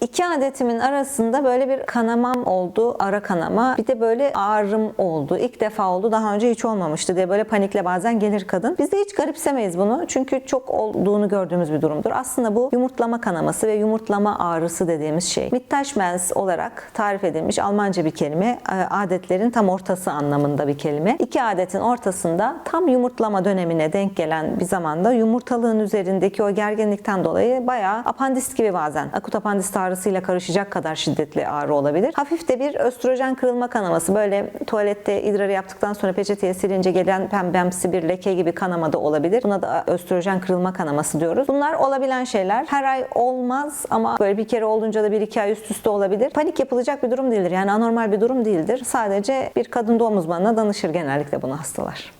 İki adetimin arasında böyle bir kanamam oldu, ara kanama. Bir de böyle ağrım oldu. İlk defa oldu. Daha önce hiç olmamıştı diye böyle panikle bazen gelir kadın. Biz de hiç garipsemeyiz bunu. Çünkü çok olduğunu gördüğümüz bir durumdur. Aslında bu yumurtlama kanaması ve yumurtlama ağrısı dediğimiz şey. Mittaşmens olarak tarif edilmiş Almanca bir kelime. E, Adetlerin tam ortası anlamında bir kelime. İki adetin ortasında tam yumurtlama dönemine denk gelen bir zamanda yumurtalığın üzerindeki o gerginlikten dolayı bayağı apandist gibi bazen akut apandist ağrısıyla karışacak kadar şiddetli ağrı olabilir. Hafif de bir östrojen kırılma kanaması. Böyle tuvalette idrarı yaptıktan sonra peçeteye silince gelen pembemsi bir leke gibi kanama da olabilir. Buna da östrojen kırılma kanaması diyoruz. Bunlar olabilen şeyler. Her ay olmaz ama böyle bir kere olunca da bir iki ay üst üste olabilir. Panik yapılacak bir durum değildir. Yani anormal bir durum değildir. Sadece bir kadın doğum uzmanına danışır genellikle bunu hastalar.